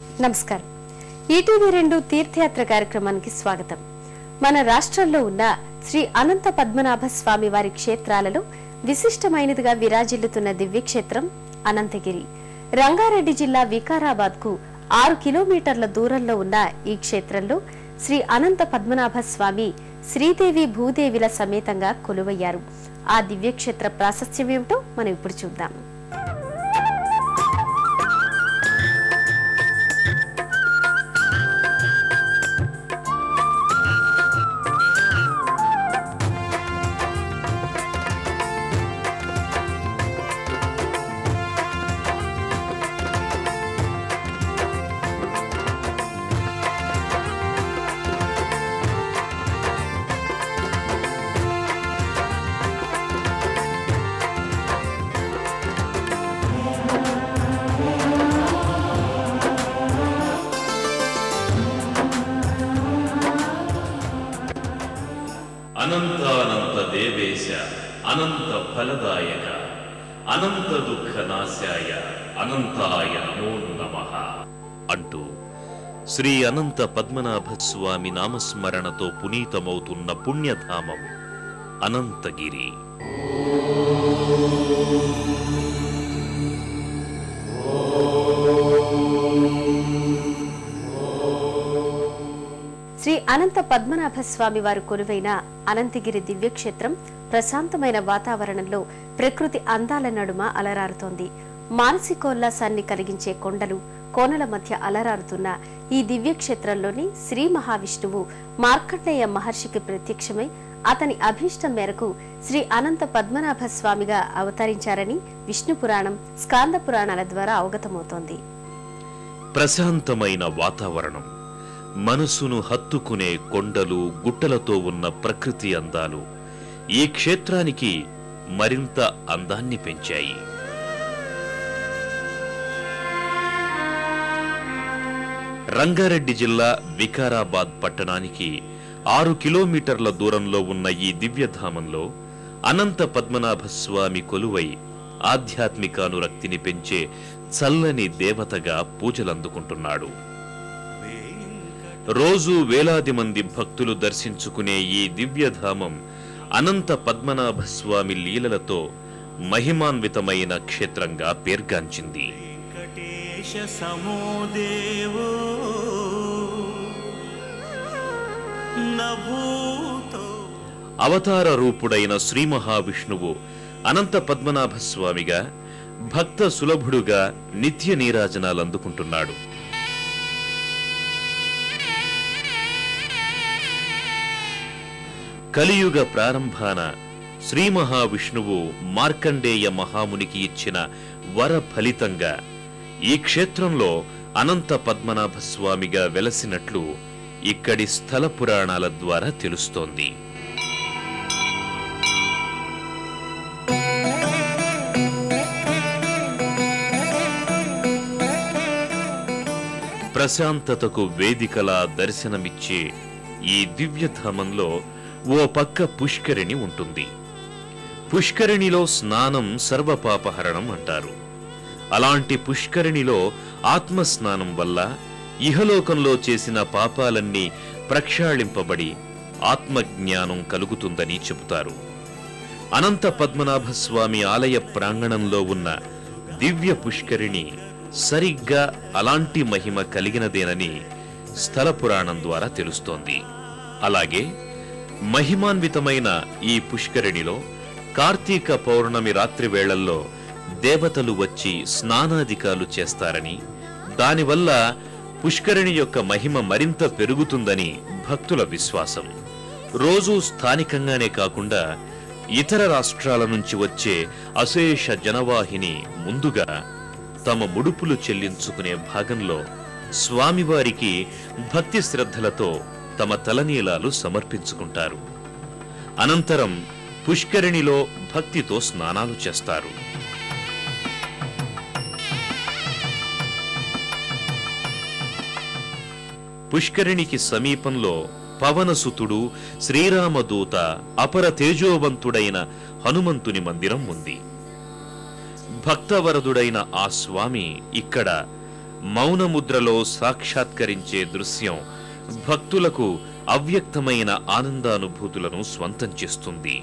నమస్కారం. ఈటీవీ రెండు తీర్థయాత్ర కార్యక్రమానికి స్వాగతం. మన రాష్ట్రంలో ఉన్న శ్రీ అనంత పద్మనాభ స్వామి వారి క్షేత్రాలలో విశిష్టమైనదిగా విరాజిల్లుతున్న దివ్యక్షేత్రం అనంతగిరి. రంగారెడ్డి జిల్లా వికారాబాద్కు ఆరు కిలోమీటర్ల దూరంలో ఉన్న ఈ క్షేత్రంలో శ్రీ అనంత పద్మనాభ స్వామి శ్రీదేవి భూదేవిల సమేతంగా కొలువయ్యారు. ఆ దివ్యక్షేత్ర ప్రాశస్త్యమేమిటో మనం ఇప్పుడు చూద్దాం. దేవేశ అనంత ఫలదాయక అనంత దుఃఖ నాశాయ అనంతాయ నమో నమ అంటూ శ్రీ అనంత పద్మనాభ స్వామి నామస్మరణతో పునీతమవుతున్న పుణ్యధామం అనంతగిరి. అనంత పద్మనాభ స్వామి వారు కొలువైన అనంతగిరి దివ్యక్షేత్రం ప్రశాంతమైన వాతావరణంలో ప్రకృతి అందాల నడుమ అలరారుతోంది. మానసికోల్లాసాన్ని కలిగించే కొండలు కోనల మధ్య అలరారుతున్న ఈ దివ్యక్షేత్రంలోని శ్రీ మహావిష్ణువు మార్కండేయ మహర్షికి ప్రత్యక్షమై అతని అభీష్టం మేరకు శ్రీ అనంత పద్మనాభ స్వామిగా అవతరించారని విష్ణు పురాణం స్కాంద పురాణాల ద్వారా అవగతమవుతోంది. ప్రశాంతమైన వాతావరణం. మనసును హత్తుకునే కొండలు గుట్టలతో ఉన్న ప్రకృతి అందాలు ఈ క్షేత్రానికి మరింత అందాన్ని పెంచాయి. రంగారెడ్డి జిల్లా వికారాబాద్ పట్టణానికి ఆరు కిలోమీటర్ల దూరంలో ఉన్న ఈ దివ్యధామంలో అనంత పద్మనాభ స్వామి కొలువై ఆధ్యాత్మికానురక్తిని పెంచే చల్లని దేవతగా పూజలందుకుంటున్నాడు. రోజు వేలాది మంది భక్తులు దర్శించుకునే ఈ దివ్యధామం అనంత పద్మనాభ స్వామి లీలలతో మహిమాన్వితమైన క్షేత్రంగా పేర్గాంచింది. అవతార రూపుడైన శ్రీ మహావిష్ణువు అనంత పద్మనాభ స్వామిగా భక్త సులభుడుగా నిత్య నీరాజనాలు అందుకుంటున్నాడు కలియుగ ప్రారంభాన శ్రీ మహావిష్ణువు మార్కండేయ మహామునికి ఇచ్చిన వర ఫలితంగా ఈ క్షేత్రంలో అనంత పద్మనాభ స్వామిగా వెలసినట్లు ఇక్కడి స్థల పురాణాల ద్వారా తెలుస్తోంది. ప్రశాంతతకు వేదికలా దర్శనమిచ్చే ఈ దివ్యధామంలో ఓ పక్క పుష్కరిణి ఉంటుంది. పుష్కరిణిలో స్నానం సర్వపాపహరణం అంటారు. అలాంటి పుష్కరిణిలో ఆత్మస్నానం వల్ల ఇహలోకంలో చేసిన పాపాలన్నీ ప్రక్షాళింపబడి ఆత్మజ్ఞానం కలుగుతుందని చెబుతారు. అనంత పద్మనాభ స్వామి ఆలయ ప్రాంగణంలో ఉన్న దివ్య పుష్కరిణి సరిగ్గా అలాంటి మహిమ కలిగినదేనని స్థల పురాణం ద్వారా తెలుస్తోంది. అలాగే మహిమాన్వితమైన ఈ పుష్కరిణిలో కార్తీక పౌర్ణమి రాత్రి వేళల్లో దేవతలు వచ్చి స్నానాధికాలు చేస్తారని దానివల్ల పుష్కరిణి యొక్క మహిమ మరింత పెరుగుతుందని భక్తుల విశ్వాసం. రోజూ స్థానికంగానే కాకుండా ఇతర రాష్ట్రాల నుంచి వచ్చే అశేష జనవాహిని ముందుగా తమ ముడుపులు చెల్లించుకునే భాగంలో స్వామివారికి భక్తి శ్రద్ధలతో తమ తలనీలాలు సమర్పించుకుంటారు. అనంతరం పుష్కరిణిలో భక్తితో స్నానాలు చేస్తారు. పుష్కరిణికి సమీపంలో పవనసుతుడు శ్రీరామదూత అపర తేజోవంతుడైన హనుమంతుని మందిరం ఉంది. భక్తవరదుడైన ఆ స్వామి ఇక్కడ మౌనముద్రలో సాక్షాత్కరించే దృశ్యం భక్తులకు అవ్యక్తమైన ఆనందానుభూతులను స్వంతం చేస్తుంది.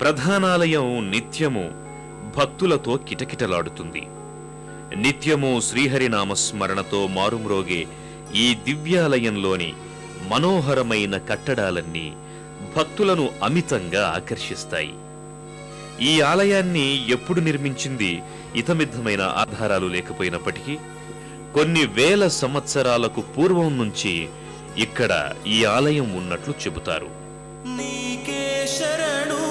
ప్రధానాలయం నిత్యము భక్తులతో కిటకిటలాడుతుంది. నిత్యము శ్రీహరినామస్మరణతో మారుమ్రోగే ఈ దివ్యాలయంలోని మనోహరమైన కట్టడాలన్నీ భక్తులను అమితంగా ఆకర్షిస్తాయి. ఈ ఆలయాన్ని ఎప్పుడు నిర్మించింది ఇతమిద్దమైన ఆధారాలు లేకపోయినప్పటికీ కొన్ని వేల సంవత్సరాలకు పూర్వం నుంచి ఇక్కడ ఈ ఆలయం ఉన్నట్లు చెబుతారు. నీకే శరణు.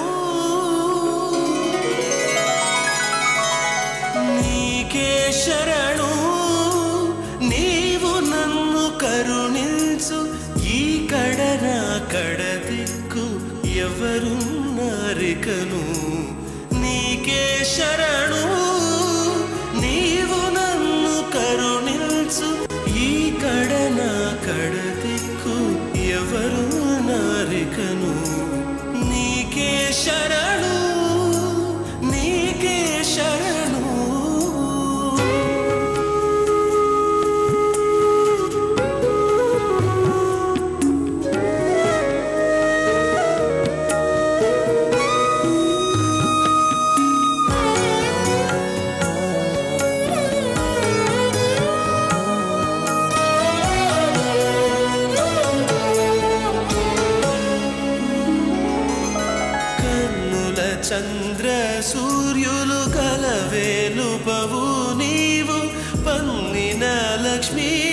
ఎవరున్నారికను నీకే శరణు. నీవు నన్ను కరుణించు. ఈ కడ నా కడ దిక్కు ఎవరు Lakshmi.